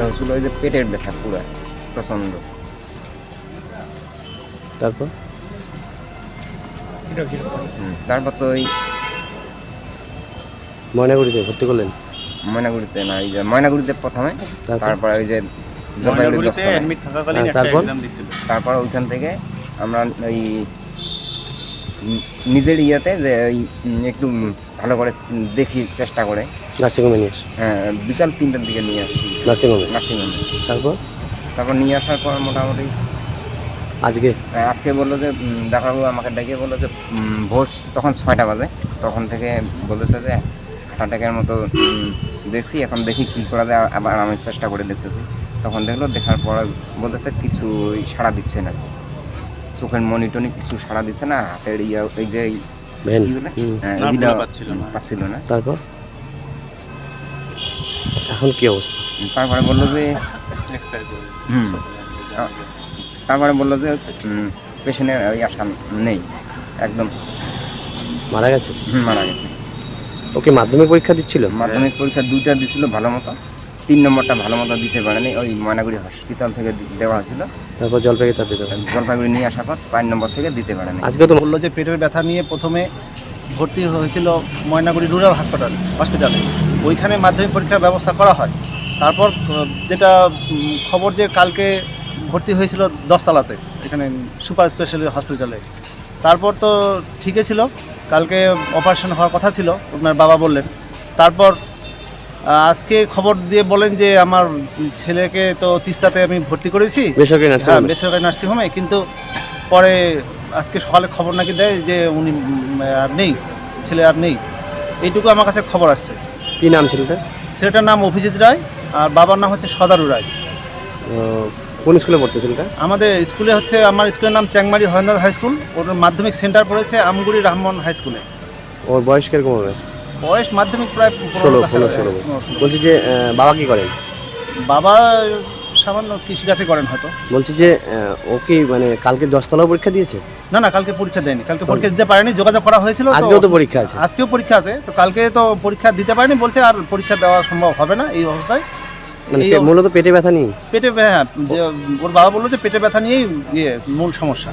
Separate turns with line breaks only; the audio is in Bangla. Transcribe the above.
বলল ওই যে পেটের ব্যথা পুরো প্রচণ্ড
তারপর
হুম, তারপর তো ওই
ময়নাগুড়িতে ভর্তি করলেন
ময়নাগুড়িতে না এই যে ময়নাগুড়িতে প্রথমে
তারপর?
তারপরে ওই যে জলপাইগুড়ি
ময়নাগুড়িতে
দশতলায়।
অ্যাডমিট থাকাকালীন
হ্যাঁ,
একটা
তারপর?
এক্সাম দিছিল
তারপর ওইখান থেকে আমরা ওই নিজের ইয়েতে যে ওই একটু ভালো করে দেখি চেষ্টা করে।
নার্সিংহোমে নিয়ে আসে
হ্যাঁ, বিকাল তিনটার দিকে নিয়ে আসি।
নার্সিংহোমে?
নার্সিংহোমে।
তারপর?
তারপর নিয়ে আসার পর মোটামুটি
আজকে?
আজকে বলল যে ডাক্তারবাবু আমাকে ডেকে বলল যে ভোর তখন ছয়টা বাজে। তখন থেকে বলেছে যে হার্ট অ্যাটাকের মতো দেখছি এখন দেখি কী করা যায় আবার আমি চেষ্টা করে দেখতেছি। তখন দেখল দেখার পর বলতেছে কিছু সাড়া দিচ্ছে না। চোখের মনিটনি কিছু সাড়া দিচ্ছে না হাতের ইয়া এই যে হ্যাঁ,
পাচ্ছিল না।
তারপর? এখন কি অবস্থা?
তারপরে বলল যে। তারপরে বলল যে পেশেন্টের ওই আশা নেই। একদম।
মারা গেছে?
মারা গেছে।
ওকে মাধ্যমিক পরীক্ষা দিচ্ছিল?
মাধ্যমিক পরীক্ষা দুইটা দিছিল ভালো মতো। তিন নম্বরটা ভালো মতো দিতে পারেনি। ওই ময়নাগুড়ি হসপিটাল থেকে দেওয়া হয়েছিল।
তারপর জলপাইগুড়ি তার দিতে।
জলপাইগুড়ি নিয়ে আসার পর চার নম্বর থেকে দিতে পারেনি।
আজকে তো
বলল যে পেটের ব্যথা নিয়ে প্রথমে ভর্তি হয়েছিল ময়নাগুড়ি রুরাল হাসপাতাল হসপিটালে ওইখানে মাধ্যমিক পরীক্ষার ব্যবস্থা করা হয়। তারপর যেটা খবর যে কালকে ভর্তি হয়েছিল দশতলাতে এখানে সুপার স্পেশালিটি হসপিটালে তারপর তো ঠিকই ছিল। কালকে অপারেশন হওয়ার কথা ছিল আপনার বাবা বললেন। তারপর আজকে খবর দিয়ে বলেন যে আমার ছেলেকে তো তিস্তাতে আমি ভর্তি করেছি।
বেসরকারি
হ্যাঁ
নার্সিংহোমে
বেসরকারি নার্সিংহোমে কিন্তু পরে আজকে সকালে খবর নাকি দেয় যে উনি আর নেই ছেলে আর নেই। এইটুকু আমার কাছে খবর আসছে।
কি নাম ছিল তার?
ছেলেটার নাম অভিজিৎ রায় আর বাবার নাম হচ্ছে সদারু রায়।
কোন স্কুলে পড়তে ছিল এটা
আমাদের স্কুলে হচ্ছে আমার স্কুলের নাম চ্যাংমারি হরেন্দ্র হাই স্কুল। ওর মাধ্যমিক সেন্টার পড়েছে আমগুড়ি রহমান হাই স্কুলে।
ওর বয়স কীরকম হবে?
বয়স মাধ্যমিক প্রায়
ষোলো পনেরো ষোলো। বলছি যে বাবা কি করেন?
বাবা সামান্য কৃষিকাজে করেন হয়তো।
বলছি যে ও কি মানে কালকে দশতলাও পরীক্ষা দিয়েছে?
না না কালকে পরীক্ষা দেয়নি। কালকে পরীক্ষা দিতে পারেনি যোগাযোগ করা হয়েছিল
আজকেও তো পরীক্ষা আছে।
আজকেও পরীক্ষা আছে তো কালকে তো পরীক্ষা দিতে পারেনি বলছে আর পরীক্ষা দেওয়া সম্ভব হবে না এই অবস্থায়।
মানে মূলত পেটে ব্যথা নিয়ে
পেটে হ্যাঁ যে ওর বাবা বলল যে পেটে ব্যথা নিয়েই ইয়ে মূল সমস্যা।